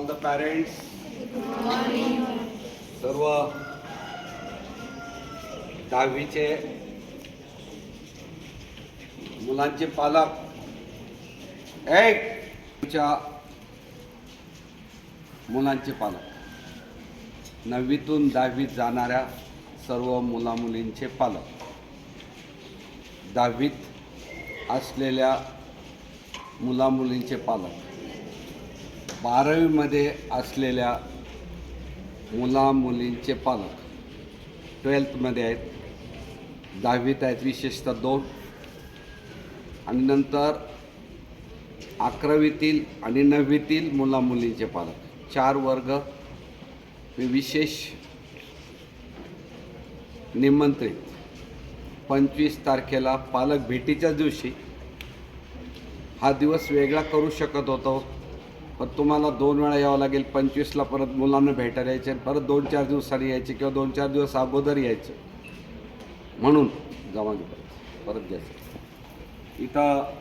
all the parents. सर्व दहावीचे मुलांचे पालक. एक मुलांचे पालक. नववीतून दहावीत जाणाऱ्या सर्व मुलामुलींचे पालक. दहावीत असलेल्या मुलामुलींचे पालक. बारावीमध्ये असलेल्या मुला मुलींचे पालक ट्वेल्थमध्ये आहेत. दहावीत आहेत विशेषतः दोन. आणि नंतर अकरावीतील आणि नववीतील मुला मुलींचे पालक. चार वर्ग मी विशेष निमंत्रित. पंचवीस तारखेला पालक भेटीच्या दिवशी हा दिवस वेगळा करू शकत होतो. पण तुम्हाला दोन वेळा यावं लागेल. पंचवीसला परत मुलांना भेटायला यायचे परत दोन चार दिवसांनी यायचे किंवा दोन चार दिवस अगोदर यायचं. म्हणून जमा परत परत घ्यायचं. इथं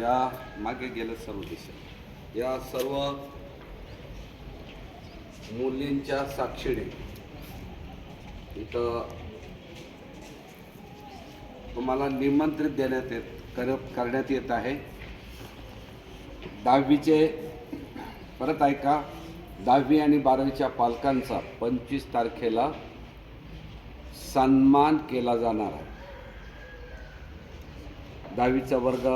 या मागे गेलं सर्व दिशा. या सर्व मुलींच्या साक्षीने इथं तुम्हाला निमंत्रित देण्यात येत कर करण्यात येत आहे. दहावीचे परत ऐका दहावी आणि बारावीच्या पालकांचा पंचवीस तारखेला सन्मान केला जाणार आहे. दहावीचा वर्ग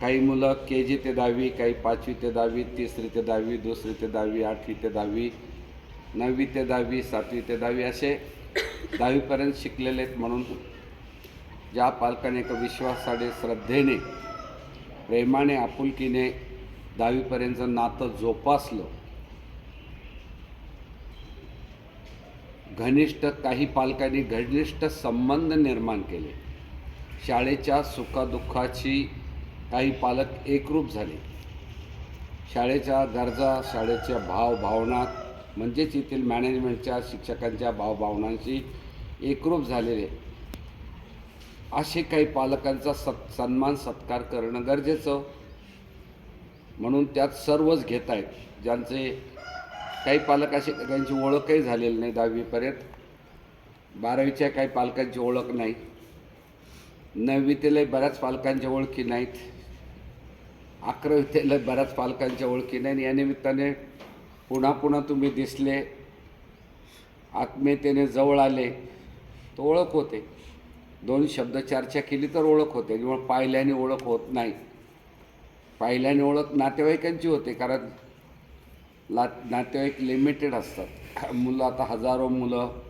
काही मुलं के जी ते दहावी काही पाचवी ते दहावी तिसरी ते दहावी दुसरी ते दहावी आठवी ते दहावी नववी ते दहावी सातवी ते दहावी असे दहावीपर्यंत शिकलेले आहेत म्हणून ज्या पालकाने एका विश्वासाने श्रद्धेने प्रेमाने आपुलकीने दहावीपर्यंतचं नातं जोपासलं घनिष्ठ काही पालकांनी घनिष्ठ संबंध निर्माण केले. शाळेच्या सुखादुःखाची काही पालक एकरूप झाले. शाळेच्या गरजा शाळेच्या भावभावना म्हणजेच येथील मॅनेजमेंटच्या शिक्षकांच्या भावभावनांशी एकरूप झालेले. असे काही पालकांचा सत् सन्मान सत्कार करणं गरजेचं. म्हणून त्यात सर्वच घेत आहेत. ज्यांचे काही पालक असे त्यांची ओळखही झालेली नाही दहावीपर्यंत. बारावीच्या काही पालकांची ओळख नाही. नववीतेला बऱ्याच पालकांच्या ओळखी नाहीत. अकरावीतेला बऱ्याच पालकांच्या ओळखी नाही या निमित्ताने पुन्हा पुन्हा तुम्ही दिसले. आत्मीयतेने जवळ आले. तो ओळख होते. दोन शब्द चर्चा केली तर ओळख होते. किंवा पाहिल्याने ओळख होत नाही. पाहिल्याने ओळख नातेवाईकांची होते कारण ला नातेवाईक लिमिटेड असतात. मुलं आता हजारो मुलं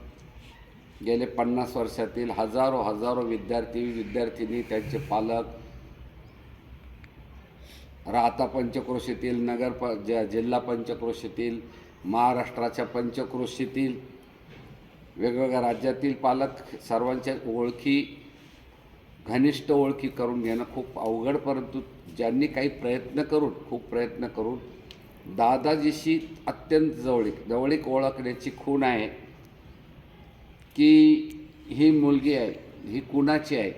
गेले पन्नास वर्षातील. हजारो हजारो विद्यार्थी विद्यार्थिनी त्यांचे पालक राहता पंचक्रोशीतील नगर प ज जिल्हा पंचक्रोशीतील महाराष्ट्राच्या पंचक्रोशीतील वेगवेगळ्या राज्यातील पालक सर्वांच्या ओळखी घनिष्ठ ओळखी करून घेणं खूप अवघड परंतु ज्यांनी काही प्रयत्न करून खूप प्रयत्न करून दादाजीशी अत्यंत जवळीक जवळीक ओळखण्याची खूण आहे की ही मुलगी आहे ही कुणाची आहे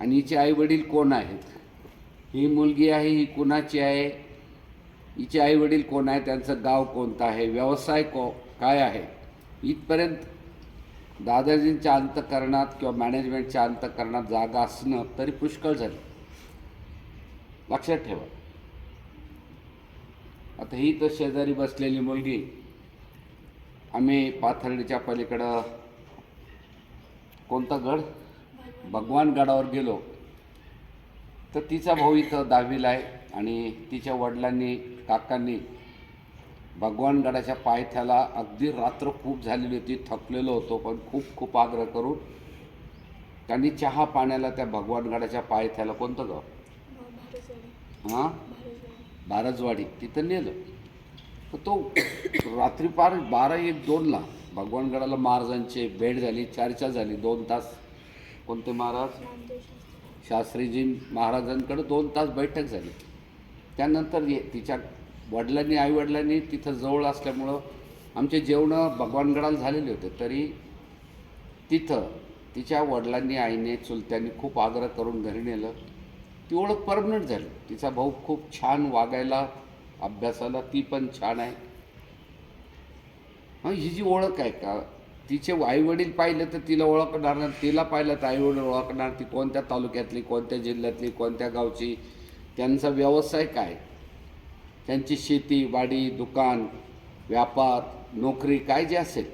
आणि हिचे आईवडील कोण आहेत? ही मुलगी आहे ही कुणाची आहे? हिचे आईवडील कोण आहे त्यांचं गाव कोणतं आहे? व्यवसाय को काय आहे? इथपर्यंत दादाजींच्या अंतकरणात किंवा मॅनेजमेंटच्या अंतकरणात जागा असणं तरी पुष्कळ झाली. लक्षात ठेवा. आता ही तर शेजारी बसलेली मुलगी. आम्ही पाथर्डीच्या पलीकडं कोणता गड? भगवान गडावर गेलो. तर तिचा भाऊ इथं दहावीला आहे आणि तिच्या वडिलांनी काकांनी भगवानगडाच्या पायथ्याला अगदी रात्र खूप झालेली होती थकलेलो होतो पण खूप खूप आग्रह करून त्यांनी चहा पाण्याला त्या भगवानगडाच्या पायथ्याला कोणतं गाव? हां? भारजवाडी. तिथं नेलं. तर तो रात्री पार बारा एक दोनला भगवानगडाला महाराजांची भेट झाली चर्चा झाली. दोन तास कोणते महाराज? शास्त्रीजी महाराजांकडे दोन तास बैठक झाली. त्यानंतर ये तिच्या वडिलांनी आईवडिलांनी तिथं जवळ असल्यामुळं आमचे जेवणं भगवानगडाला झालेले होते. तरी तिथं तिच्या वडिलांनी आईने चुलत्यांनी खूप आग्रह करून घरी नेलं. ती ओळख परमनंट झाली. तिचा भाऊ खूप छान वागायला अभ्यासाला ती पण छान आहे. मग ही जी ओळख आहे का? तिचे आईवडील पाहिलं तर तिला ओळखणार नाही. तिला पाहिलं तर आईवडील ओळखणार ती कोणत्या तालुक्यातली कोणत्या जिल्ह्यातली कोणत्या गावची? त्यांचा व्यवसाय काय? त्यांची शेती वाडी दुकान व्यापार नोकरी काय जे असेल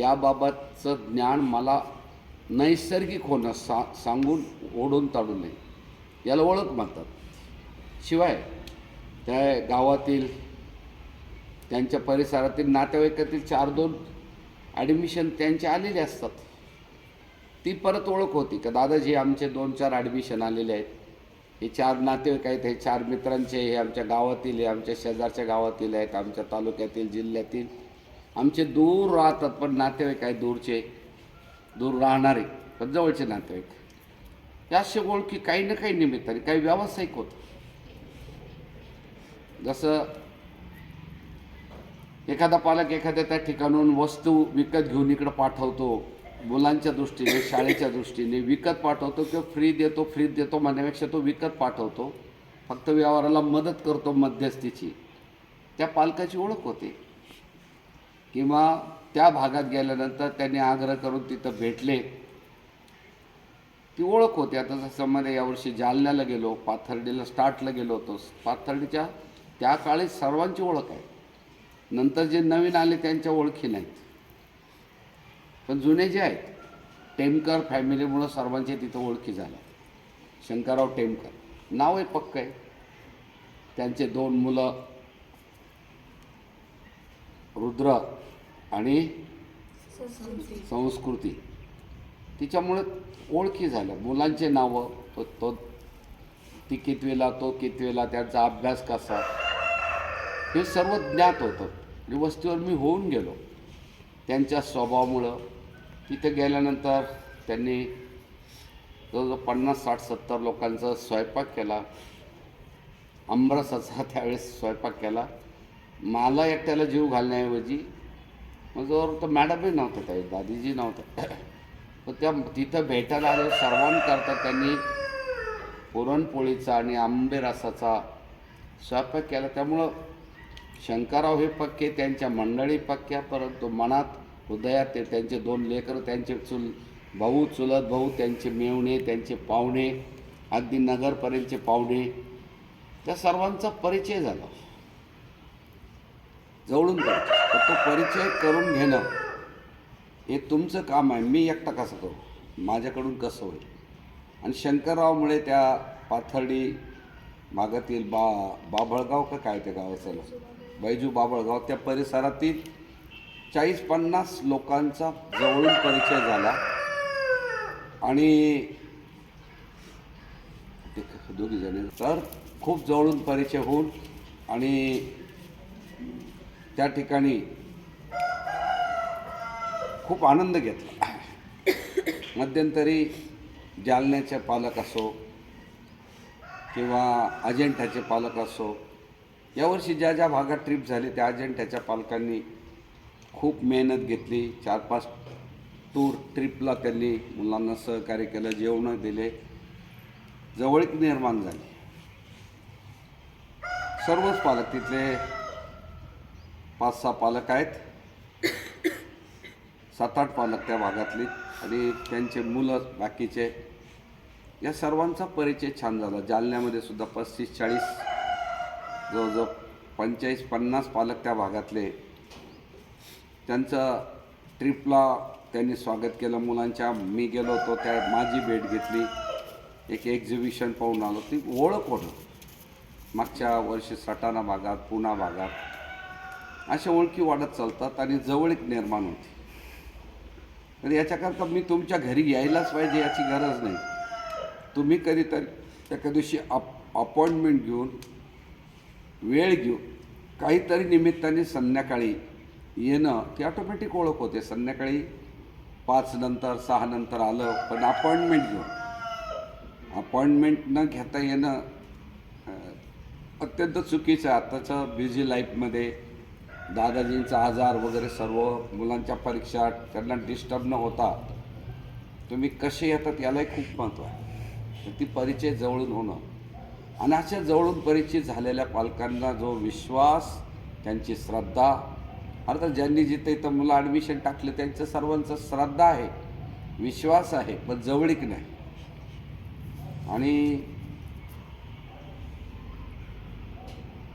याबाबतचं ज्ञान मला नैसर्गिक होणं सा सांगून ओढून ताडू नये. याला ओळख म्हणतात. शिवाय त्या गावातील त्यांच्या परिसरातील नातेवाईकातील चार दोन ॲडमिशन त्यांचे आलेले असतात. ती परत ओळख होती का? दादाजी आमचे दोन चार ॲडमिशन आलेले आहेत. हे चार नातेवाईक आहेत हे चार मित्रांचे हे आमच्या गावातील हे आमच्या शेजारच्या गावातील आहेत आमच्या तालुक्यातील जिल्ह्यातील. आमचे दूर राहतात पण नातेवाईक आहेत दूरचे दूर राहणारे पण जवळचे नातेवाईक. याशी ओळखी काही ना काही निमित्ताने काही व्यावसायिक होत. जसं एखादा पालक एखाद्या त्या ठिकाणून वस्तू विकत घेऊन इकडं पाठवतो मुलांच्या दृष्टीने शाळेच्या दृष्टीने विकत पाठवतो किंवा फ्री देतो फ्री देतो म्हणण्यापेक्षा तो विकत पाठवतो. फक्त व्यवहाराला मदत करतो मध्यस्थीची. त्या पालकाची ओळख होते. किंवा त्या भागात गेल्यानंतर त्यांनी आग्रह करून तिथं भेटले. ती ओळख होती. आता जसं मध्ये यावर्षी जालन्याला गेलो पाथर्डीला स्टार्टला गेलो होतो. पाथर्डीच्या त्या काळी सर्वांची ओळख आहे. नंतर जे नवीन आले त्यांच्या ओळखी नाहीत. पण जुने जे आहेत टेमकर फॅमिलीमुळं सर्वांचे तिथं ओळखी झाल्या शंकरराव टेमकर. नाव आहे पक्क आहे. त्यांचे दोन मुलं रुद्र आणि संस्कृती. तिच्यामुळे ओळखी झाल्या. मुलांचे नावं तो तो ती कितवीला तो कितवीला त्यांचा अभ्यास कसा? हे सर्व ज्ञात होतं. आणि वस्तीवर मी होऊन गेलो. त्यांच्या स्वभावामुळं तिथे गेल्यानंतर त्यांनी जवळजवळ पन्नास साठ सत्तर लोकांचा स्वयंपाक केला. आंबरसाचा त्यावेळेस स्वयंपाक केला. मला एकट्याला जीव घालण्याऐवजी माझ्यावर तर मॅडमही नव्हतं त्या दादीजी नव्हत्या तर त्या तिथं भेटायला आले. सर्वांकरता त्यांनी पुरणपोळीचा आणि आंबे रसाचा स्वयंपाक केला. त्यामुळं शंकरराव हे पक्के त्यांच्या मंडळी पक्क्या परंतु मनात हृदयात ते त्यांचे दोन लेकरं त्यांचे चुल भाऊ चुलत भाऊ त्यांचे मेवणे त्यांचे पाहुणे अगदी नगरपर्यंतचे पाहुणे त्या सर्वांचा परिचय झाला. जवळून परिचय. तर तो परिचय करून घेणं हे तुमचं काम आहे. मी एकटा कसं करू? माझ्याकडून कसं होईल? आणि शंकररावमुळे त्या पाथर्डी भागातील बा बाभळगाव का काय त्या गावाचं बैजू बाभळगाव. त्या परिसरातील चाळीस पन्नास लोकांचा जवळून परिचय झाला. आणि दोघी जणी. तर खूप जवळून परिचय होऊन आणि त्या ठिकाणी खूप आनंद घेतला. मध्यंतरी जालन्याचे पालक असो किंवा अजेंठाचे पालक असो यावर्षी ज्या ज्या भागात ट्रिप झाली त्या अजेंठाच्या पालकांनी खूप मेहनत घेतली. चार पाच टूर ट्रिपला त्यांनी मुलांना सहकार्य केलं जेवणं दिले. जवळीक निर्माण झाली. सर्वच पालक तिथले पाच सहा पालक आहेत. सात आठ पालक त्या भागातली आणि त्यांचे मुलं बाकीचे. या सर्वांचा परिचय छान झाला. जालन्यामध्ये सुद्धा पस्तीस चाळीस जवळजवळ पंचेचाळीस पन्नास पालक त्या भागातले त्यांचं ट्रिपला त्यांनी स्वागत केलं मुलांच्या. मी गेलो होतो त्या माझी भेट घेतली. एक एक्झिबिशन पाहून आलो. ती ओळख होणं. मागच्या वर्षी सटाणा भागात पुणा भागात. अशा ओळखी वाढत चालतात आणि जवळीक निर्माण होती. तर याच्याकरता मी तुमच्या घरी यायलाच पाहिजे याची गरज नाही. तुम्ही कधीतरी एका दिवशी अप अपॉइंटमेंट घेऊन वेळ घेऊन काहीतरी निमित्ताने संध्याकाळी येणं ती ऑटोमॅटिक ओळख होते. संध्याकाळी पाच नंतर सहा नंतर आलं पण अपॉइंटमेंट घेऊन. अपॉइंटमेंट न घेता येणं अत्यंत चुकीचं आहे. आत्ताच्या बिझी लाईफमध्ये दादाजींचा आजार वगैरे सर्व मुलांच्या परीक्षा त्यांना डिस्टर्ब न होता तुम्ही कसे येतात यालाही खूप महत्त्व आहे. ती परिचय जवळून होणं. आणि अशा जवळून परिचित झालेल्या पालकांना जो विश्वास त्यांची श्रद्धा अर्थात ज्यांनी जिथे इथं मुलं ॲडमिशन टाकलं त्यांचं सर्वांचं श्रद्धा आहे विश्वास आहे पण जवळीक नाही. आणि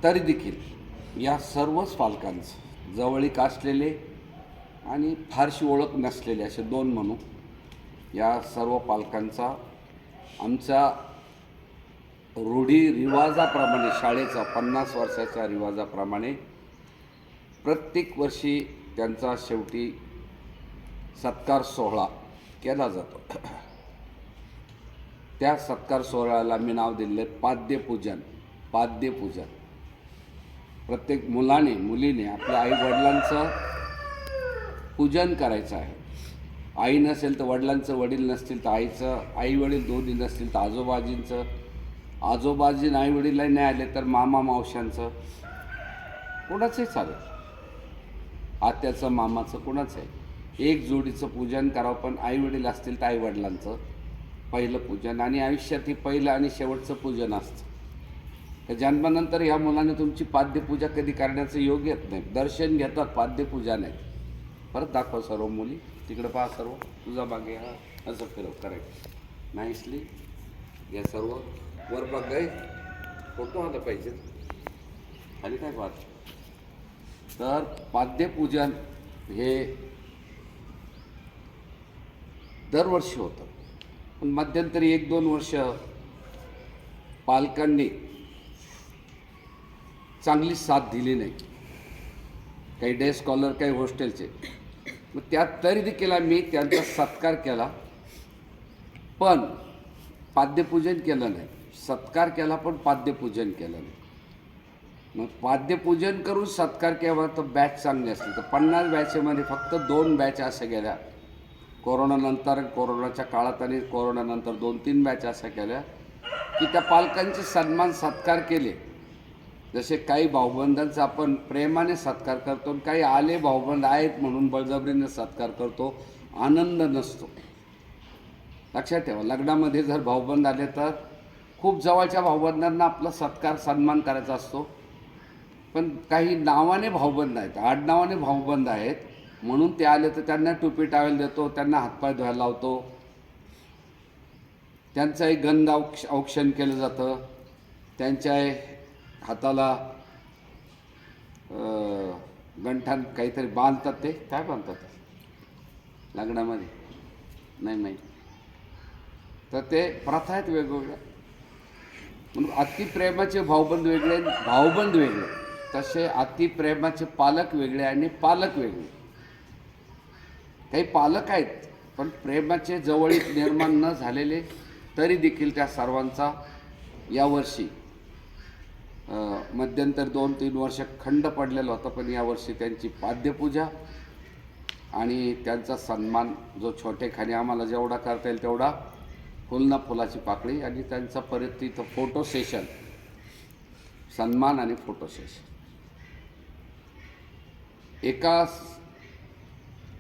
तरी देखील या सर्वच पालकांचं जवळीक असलेले आणि फारशी ओळख नसलेले असे दोन म्हणू या सर्व पालकांचा आमचा रूढी रिवाजाप्रमाणे शाळेचा पन्नास वर्षाच्या रिवाजाप्रमाणे प्रत्येक वर्षी त्यांचा शेवटी सत्कार सोहळा केला जातो. त्या सत्कार सोहळ्याला मी नाव दिले पाद्यपूजन पाद्यपूजन. प्रत्येक मुलाने मुलीने आपल्या आईवडिलांचं पूजन करायचं आहे. आई नसेल तर वडिलांचं वडील नसतील तर आईचं आई वडील दोन्ही नसतील तर आजोबाजींचं. आजोबाजी आई वडीलही नाही आले तर मामा मावशांचं कोणाचंही चालेल. आत्याचं मामाचं कोणाचं आहे? एक जोडीचं पूजन करावं पण आई वडील असतील तर आई वडिलांचं पहिलं पूजन आणि आयुष्यात हे पहिलं आणि शेवटचं पूजन असतं. तर जन्मानंतर ह्या मुलाने तुमची पाद्यपूजा कधी करण्याचं योग्य येत नाही. दर्शन घेतात पाद्यपूजा नाही परत दाखवा सर्व मुली. तिकडं पहा सर्व. तुझा बागे हा. असं फिरव करेक्ट नाईसली या सर्व. वर बघ गाय फोटो आला पाहिजे आणि काय पाहतो? तर पाद्यपूजन हे दरवर्षी होतं. पण मध्यंतरी एक दोन वर्ष पालकांनी चांगली साथ दिली नाही. काही डे स्कॉलर काही हॉस्टेलचे मग त्यात तरी देखील मी त्यांचा सत्कार केला. पण पाद्यपूजन केलं नाही. सत्कार केला पण पाद्यपूजन केलं नाही. मग पाद्यपूजन करून सत्कार केव्हा तर बॅच चांगली असली. तर पन्नास बॅचेमध्ये फक्त दोन बॅच अशा गेल्या कोरोनानंतर कोरोनाच्या काळात आणि कोरोनानंतर दोन तीन बॅच अशा केल्या की त्या पालकांचे सन्मान सत्कार केले. जसे काही भाऊबंधांचा आपण प्रेमाने सत्कार करतो आणि काही आले भाऊबंध आहेत म्हणून बळजबरीने सत्कार करतो आनंद नसतो. लक्षात ठेवा लग्नामध्ये जर भाऊबंद आले तर खूप जवळच्या भाऊबंधांना आपला सत्कार सन्मान करायचा असतो. पण काही नावाने भाऊबंद आहेत आडनावाने भाऊबंद आहेत. म्हणून ते आले तर त्यांना टोपी टावेल देतो त्यांना हातपाय धुवायला लावतो. त्यांचंही गंध औक्ष औक्षण केलं जातं. त्यांच्या हाताला गंठान काहीतरी बांधतात ते. काय बांधतात? लग्नामध्ये. नाही नाही तर ते प्रथा आहेत वेगवेगळ्या. म्हणून अतिप्रेमाचे भाऊबंद वेगळे भाऊबंद वेगळे. तसे अतिप्रेमाचे पालक वेगळे आणि पालक वेगळे. काही पालक आहेत पण प्रेमाचे जवळीक निर्माण न झालेले तरी देखील त्या सर्वांचा यावर्षी मध्यंतर दोन तीन वर्ष खंड पडलेला होता पण यावर्षी त्यांची पाद्यपूजा आणि त्यांचा सन्मान जो छोटेखानी आम्हाला जेवढा करता येईल तेवढा फुलना फुलाची पाकळी आणि त्यांचा परत तिथं फोटो सेशन सन्मान आणि फोटो सेशन एका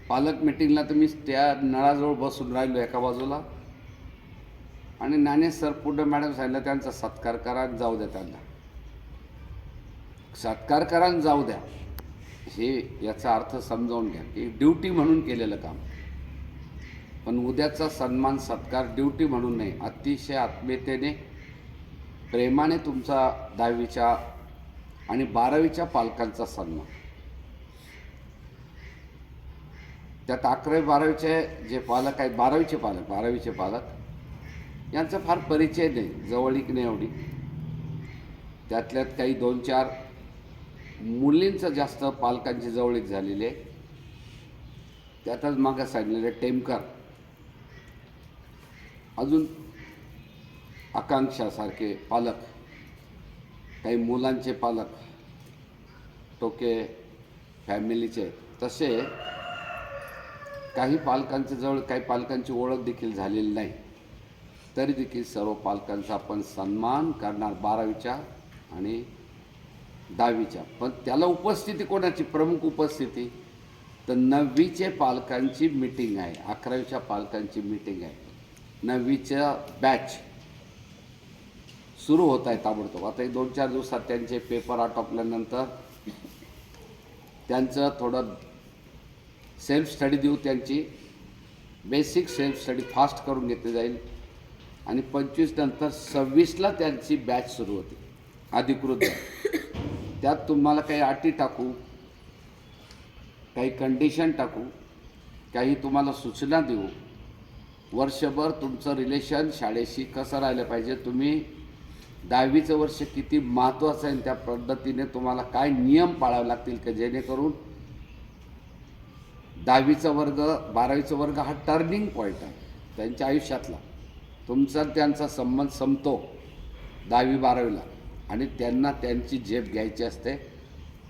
पालक मिटिंगला तर मी त्या नळाजवळ बसून राहिलो एका बाजूला. आणि नाणे सर पुढं मॅडम सांगितलं त्यांचा सत्कार करा जाऊ द्या त्यांना. सत्कार करा जाऊ द्या. हे याचा अर्थ समजावून घ्या की ड्युटी म्हणून केलेलं काम. पण उद्याचा सन्मान सत्कार ड्युटी म्हणून नाही अतिशय आत्मीयतेने प्रेमाने तुमचा दहावीच्या आणि बारावीच्या पालकांचा सन्मान. त्यात अकरावी बारावीचे जे पालक आहेत बारावीचे पालक बारावीचे पालक यांचा फार परिचय नाही जवळीक नाही एवढी. त्यातल्यात काही दोन चार मुलींचं जास्त पालकांची जवळीक झालेली आहे. त्यातच मागं सांगितलेलं टेमकर. अजून आकांक्षासारखे पालक काही मुलांचे पालक टोके फॅमिलीचे तसे काही पालकांच्या जवळ काही पालकांची ओळख देखील झालेली नाही. तरी देखील सर्व पालकांचा आपण सन्मान करणार बारावीच्या आणि दहावीच्या. पण त्याला उपस्थिती कोणाची? प्रमुख उपस्थिती. तर नववीचे पालकांची मीटिंग आहे. अकरावीच्या पालकांची मीटिंग आहे. नववीच्या बॅच सुरू होत आहे ताबडतोब. आता एक दोन चार दिवसात त्यांचे पेपर आटोपल्यानंतर त्यांचं थोडं सेल्फ स्टडी देऊ त्यांची. बेसिक सेल्फ स्टडी फास्ट करून घेतली जाईल. आणि पंचवीस नंतर सव्वीसला त्यांची बॅच सुरू होते. अधिकृत त्यात तुम्हाला काही अटी टाकू काही कंडिशन टाकू काही तुम्हाला सूचना देऊ. वर्षभर तुमचं रिलेशन शाळेशी कसं राहिलं पाहिजे? तुम्ही दहावीचं वर्ष किती महत्त्वाचं आहे त्या पद्धतीने तुम्हाला काय नियम पाळावे लागतील का? जेणेकरून दहावीचा वर्ग बारावीचा वर्ग हा टर्निंग पॉईंट आहे त्यांच्या आयुष्यातला. तुमचा त्यांचा संबंध संपतो दहावी बारावीला. आणि त्यांना त्यांची झेप घ्यायची असते.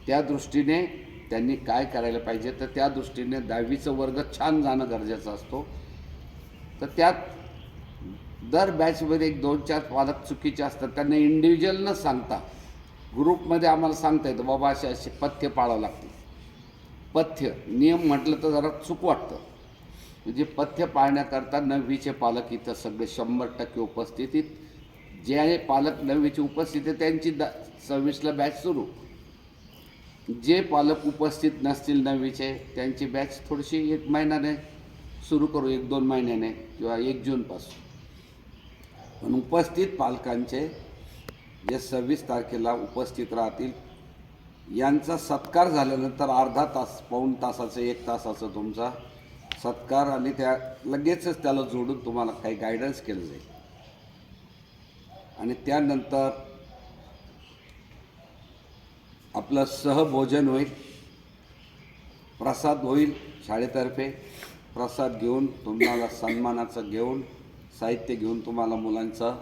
त्या दृष्टीने त्यांनी काय करायला पाहिजे? तर त्या दृष्टीने दहावीचं वर्ग छान जाणं गरजेचं असतो. तर त्यात दर बॅचमध्ये एक दोन चार पालक चुकीचे असतात. त्यांना इंडिव्हिज्युअल न सांगता ग्रुपमध्ये आम्हाला सांगता येतं बाबा असे असे पथ्य पाळावं लागतील. पथ्य नियम म्हटलं तर जरा चूक वाटतं. म्हणजे पथ्य पाळण्याकरता नववीचे पालक इथं सगळे शंभर टक्के उपस्थितीत जे पालक नववीचे उपस्थित आहे त्यांची द सव्वीसला बॅच सुरू. जे पालक उपस्थित नसतील नववीचे त्यांची बॅच थोडीशी एक महिन्याने सुरू करू एक दोन महिन्याने किंवा एक जूनपासून. पण उपस्थित पालकांचे जे सव्वीस तारखेला उपस्थित राहतील यांचा सत्कार झाल्यानंतर अर्धा तास पाऊण तासाचं एक तासाचं तुमचा सत्कार आणि त्या लगेचच त्याला जोडून तुम्हाला काही गायडन्स केलं जाईल. आणि त्यानंतर आपलं सहभोजन होईल. प्रसाद होईल शाळेतर्फे. प्रसाद घेऊन तुम्हाला सन्मानाचं घेऊन साहित्य घेऊन तुम्हाला मुलांचं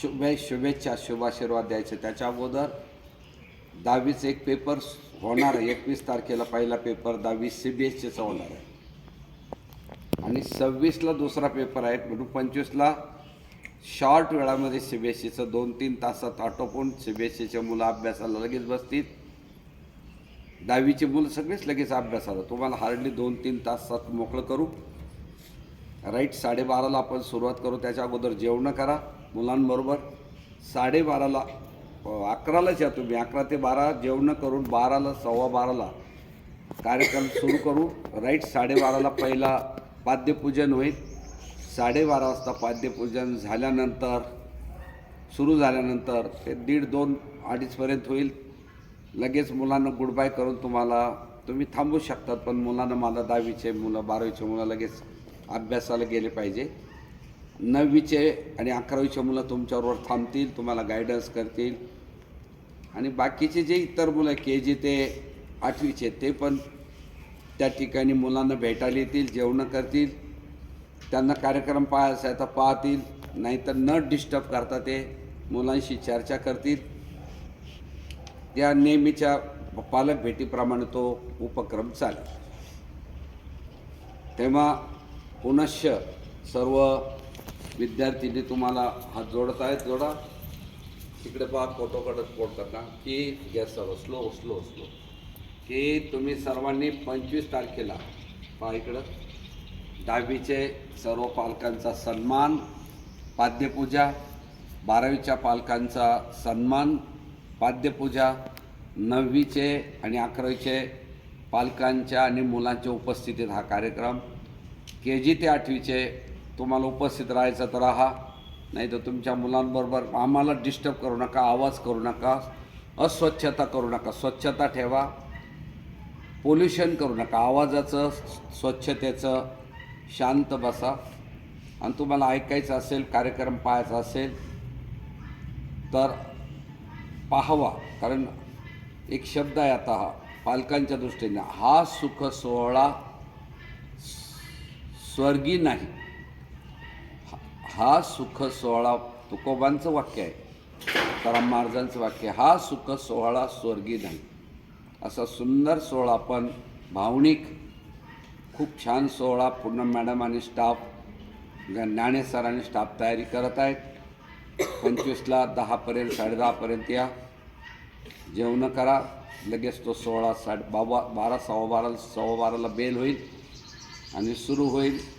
शुभे शुभेच्छा शुभाशीर्वाद द्यायचे. त्याच्या अगोदर दहावीचं एक पेपर होणार आहे एकवीस तारखेला पहिला पेपर दहावी सी बी एस सीचा होणार आहे. आणि सव्वीसला दुसरा पेपर आहे म्हणून पंचवीसला शॉर्ट वेळामध्ये सी बी एस सीचं दोन तीन तासात आटोपून सी बी एस सीच्या मुलं अभ्यासाला लगेच बसतील. दहावीची मुलं सगळेच लगेच अभ्यासाला तुम्हाला हार्डली दोन तीन तासात मोकळं करू. राईट साडेबाराला आपण सुरुवात करू त्याच्या अगोदर जेवणं करा मुलांबरोबर साडेबाराला अकरालाच या तुम्ही. अकरा ते बारा जेवणं करून बाराला सव्वा बाराला कार्यक्रम सुरू करू. राईट साडेबाराला पहिला पाद्यपूजन होईल. साडेबारा वाजता पाद्यपूजन झाल्यानंतर सुरू झाल्यानंतर ते दीड दोन अडीचपर्यंत होईल. लगेच मुलांना गुडबाय करून तुम्हाला तुम्ही थांबू शकतात पण मुलांना मला दहावीचे मुलं बारावीचे मुलं लगेच अभ्यासाला गेले पाहिजे. नववीचे आणि अकरावीचे मुलं तुमच्याबरोबर थांबतील तुम्हाला गायडन्स करतील. आणि बाकीचे जे इतर मुलं के जी ते आठवीचे ते पण त्या ठिकाणी मुलांना भेटायला येतील जेवणं करतील त्यांना कार्यक्रम पाहायचा तर पाहतील नाहीतर न डिस्टर्ब करता ते मुलांशी चर्चा करतील. त्या नेहमीच्या पालक भेटीप्रमाणे तो उपक्रम चालेल. तेव्हा पुनश्च सर्व विद्यार्थ्यांनी तुम्हाला हात जोडत आहेत जोडा. तिकडे पहा फोटो कडत पोडतात की गॅस सर्व स्लो स्लो स्लो की तुम्ही सर्वांनी पंचवीस तारखेला पहा इकडं दहावीचे सर्व पालकांचा सन्मान पाद्यपूजा बारावीच्या पालकांचा सन्मान पाद्यपूजा नववीचे आणि अकरावीचे पालकांच्या आणि मुलांच्या उपस्थितीत हा कार्यक्रम. के जी ते आठवीचे तुम्हाला उपस्थित राहायचं तर राहा. नाही तर तुमच्या मुलांबरोबर आम्हाला डिस्टर्ब करू नका आवाज करू नका अस्वच्छता करू नका. स्वच्छता ठेवा. पोल्युशन करू नका. आवाजाचं स्वच्छतेचं शांत बसा. आणि तुम्हाला ऐकायचं असेल कार्यक्रम पाहायचा असेल तर पाहावा. कारण एक शब्द आहे आता हा पालकांच्या दृष्टीने. हा सुख सोहळा स्वर्गी नाही. हा- सुख सोहळा तुकोबांचं वाक्य आहे. तुकाराम महाराजांचं वाक्य आहे, हा सुख सोहळा स्वर्गी नाही. असा सुंदर सोहळा पण भावनिक खूप छान सोहळा पूर्ण मॅडम आणि स्टाफ ज्ञाने सर आणि स्टाफ तयारी करत आहेत. पंचवीसला दहापर्यंत साडेदहापर्यंत या. जेवणं करा लगेच तो सोहळा साडे बाबा बारा सव्वा बारा सव्वा बाराला बेल होईल आणि सुरू होईल.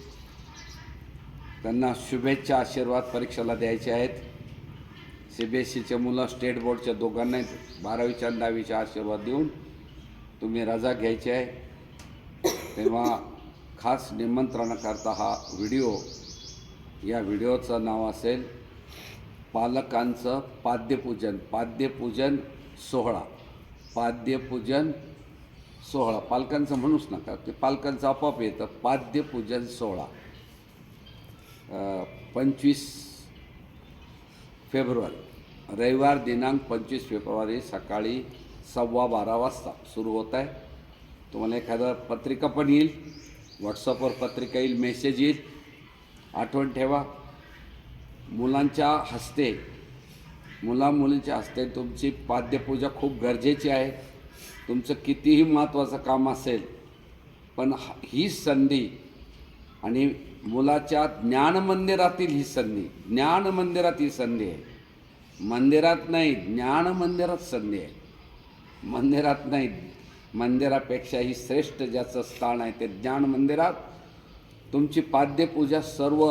त्यांना शुभेच्छा आशीर्वाद परीक्षेला द्यायचे आहेत. सी बी एस सीचे मुलं स्टेट बोर्डच्या दोघांनाही बारावीच्या आणि दहावीचे आशीर्वाद देऊन तुम्ही रजा घ्यायची आहे. तेव्हा खास निमंत्रणाकरता हा व्हिडिओ. या व्हिडिओचं नाव असेल पालकांचं पाद्यपूजन. पाद्यपूजन सोहळा. पाद्यपूजन सोहळा. पालकांचं म्हणूच नका ते पालकांचं आपोआप येतं. पाद्यपूजन सोहळा. पंचवीस फेब्रुवारी. रविवार दिनांक पंचवीस फेब्रुवारी सकाळी सव्वा बारा वाजता सुरू होत आहे. तुम्हाला एखादं पत्रिका पण येईल. व्हॉट्सअपवर पत्रिका येईल मेसेज येईल. आठवण ठेवा. मुलांच्या हस्ते मुला मुलींच्या हस्ते तुमची पाद्यपूजा खूप गरजेची आहे. तुमचं कितीही महत्त्वाचं काम असेल पण ही संधी आणि मुलाच्या ज्ञानमंदिरातील ही संधी ज्ञानमंदिरात ही संधी आहे. मंदिरात नाही ज्ञान मंदिरात संधी आहे. मंदिरात नाही मंदिरापेक्षा ही श्रेष्ठ ज्याचं स्थान आहे ते ज्ञान मंदिरात. तुमची पाद्यपूजा सर्व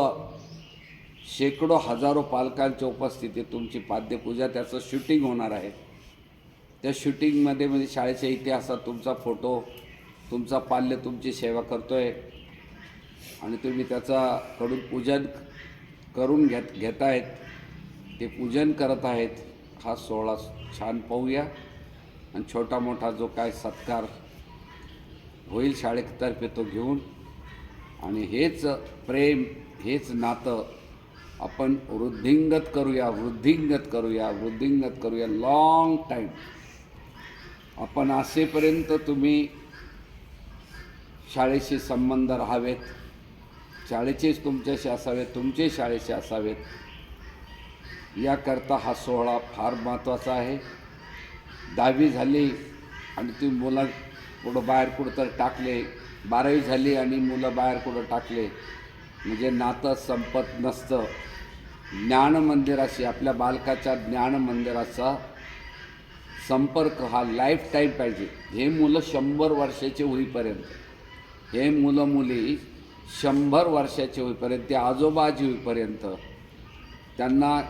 शेकडो हजारो पालकांच्या उपस्थितीत तुमची पाद्यपूजा त्याचं शूटिंग होणार आहे. त्या शूटिंगमध्ये म्हणजे शाळेच्या इतिहासात तुमचा फोटो तुमचा पाल्य तुमची सेवा करतो आहे आणि तुम्ही त्याचा कडून पूजन करून घेत घेत आहेत ते पूजन करत आहेत हा सोहळा छान पाहूया. आणि छोटा मोठा जो काय सत्कार होईल शाळेतर्फे तो घेऊन. आणि हेच प्रेम हेच नातं आपण वृद्धिंगत करूया वृद्धिंगत करूया वृद्धिंगत करूया लॉंग टाईम आपण असेपर्यंत तुम्ही शाळेशी संबंध राहावेत. शाळेचेच तुमच्याशी असावेत तुमचे शाळेशी असावेत. याकरता हा सोहळा फार महत्त्वाचा आहे. दहावी झाली आणि तुम्ही मुलं कुठं बाहेर कुठं तर टाकले. बारावी झाली आणि मुलं बाहेर कुठं टाकले. म्हणजे नातं संपत नसतं. ज्ञान मंदिराशी आपल्या बालकाच्या ज्ञान मंदिराचा संपर्क हा लाईफ टाईम पाहिजे. हे मुलं शंभर वर्षाचे होईपर्यंत. हे मुलं मुली शंभर वर्षाचे होईपर्यंत ते आजोबाजी होईपर्यंत त्यांना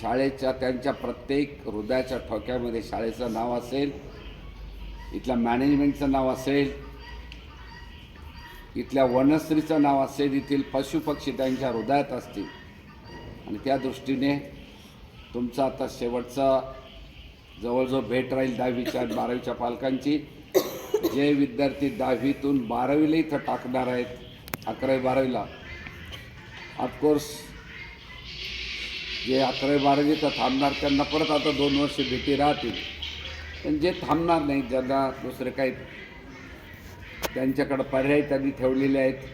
शाळेच्या त्यांच्या प्रत्येक हृदयाच्या ठोक्यामध्ये शाळेचं नाव असेल इथल्या मॅनेजमेंटचं नाव असेल इथल्या वनस्त्रीचं नाव असेल येथील पशुपक्षी त्यांच्या हृदयात असतील. आणि त्या दृष्टीने तुमचा आता शेवटचा जवळजवळ भेट राहील दहावीच्या आणि बारावीच्या पालकांची. जे विद्यार्थी दहावीतून बारावीला इथं टाकणार आहेत अकरावी बारावीला. ऑफकोर्स जे अकरावी बारावी तर थांबणार त्यांना परत आता दोन वर्ष भीती राहतील. पण जे थांबणार नाही ज्यांना दुसरे काही त्यांच्याकडं पर्याय त्यांनी ठेवलेले आहेत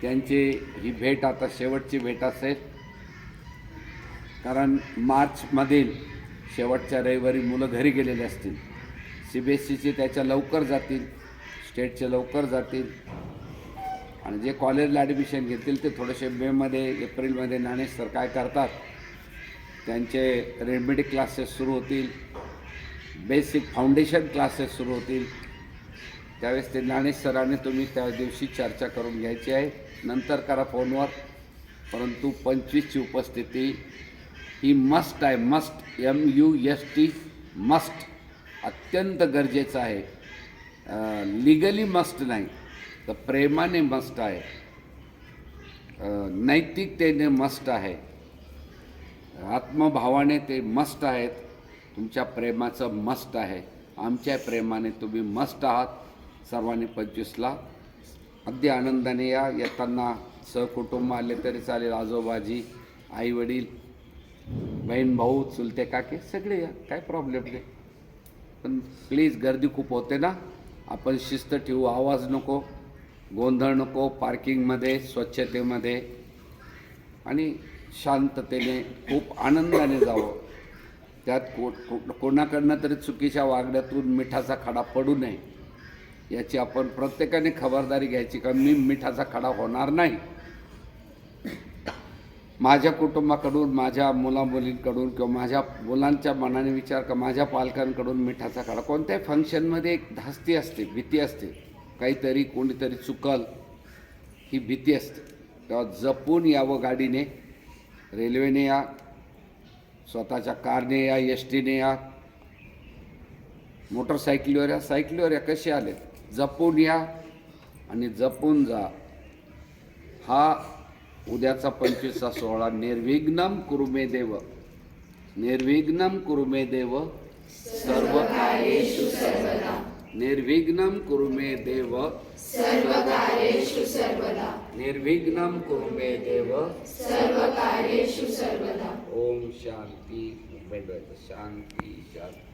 त्यांची ही भेट आता शेवटची भेट असेल. कारण मार्चमधील शेवटच्या रविवारी मुलं घरी गेलेले असतील. सी बी एस सीचे त्याच्या लवकर जातील स्टेटचे लवकर जातील. आणि जे कॉलेजला ॲडमिशन घेतील ते थोडेसे मेमध्ये एप्रिलमध्ये नाणेश सर काय करतात त्यांचे रेमेडी क्लासेस सुरू होतील बेसिक फाउंडेशन क्लासेस सुरू होतील. त्यावेळेस ते नाणेश सराने तुम्ही त्या दिवशी चर्चा करून घ्यायची आहे. नंतर करा फोनवर परंतु पंचवीसची उपस्थिती ही मस्ट आहे must M U S T must अत्यंत गरजेचं आहे. लिगली मस्ट नाही. तर प्रेमाने मस्त आहे. नैतिकतेने मस्त आहे. आत्मभावाने ते मस्त आहेत. तुमच्या प्रेमाचं मस्त आहे. आमच्या प्रेमाने तुम्ही मस्त आहात. सर्वांनी पंचवीसला अगदी आनंदाने या. येताना सहकुटुंब आले तरी चालेल. आजोबाजी आई वडील बहीण भाऊ चुलते काके सगळे या. काय प्रॉब्लेम नाही. पण प्लीज गर्दी खूप होते ना. आपण शिस्त ठेवू. आवाज नको. गोंधळ नको पार्किंगमध्ये स्वच्छतेमध्ये आणि शांततेने खूप आनंदाने जावं. त्यात को कोणाकडनं तरी चुकीच्या वागण्यातून मिठाचा खडा पडू नये याची आपण प्रत्येकाने खबरदारी घ्यायची का? मी मिठाचा खडा होणार नाही. माझ्या कुटुंबाकडून माझ्या मुलामुलींकडून किंवा माझ्या मुलांच्या मनाने विचार का? माझ्या पालकांकडून मिठाचा खडा. कोणत्याही फंक्शनमध्ये एक धास्ती असते भीती असते. काहीतरी कोणीतरी चुकल ही भीती असते. तेव्हा जपून यावं गाडीने रेल्वेने या स्वतःच्या कारने या एस टीने या मोटरसायकलीवर या सायकलीवर या कसे आले? जपून या आणि जपून जा. हा उद्याचा पंचवीसचा सोहळा. निर्विघ्नम कुरुमे देव. निर्विघ्नम कुरुमे देव. सर्व कार्येषु सर्वदा निर्विघ्नम कुरुमे देव। सर्व कार्येषु सर्वदा निर्विघ्नम कुरुमे देव। सर्व कार्येषु सर्वदा। ओम शांती भेटवायचं शांती शांती शांती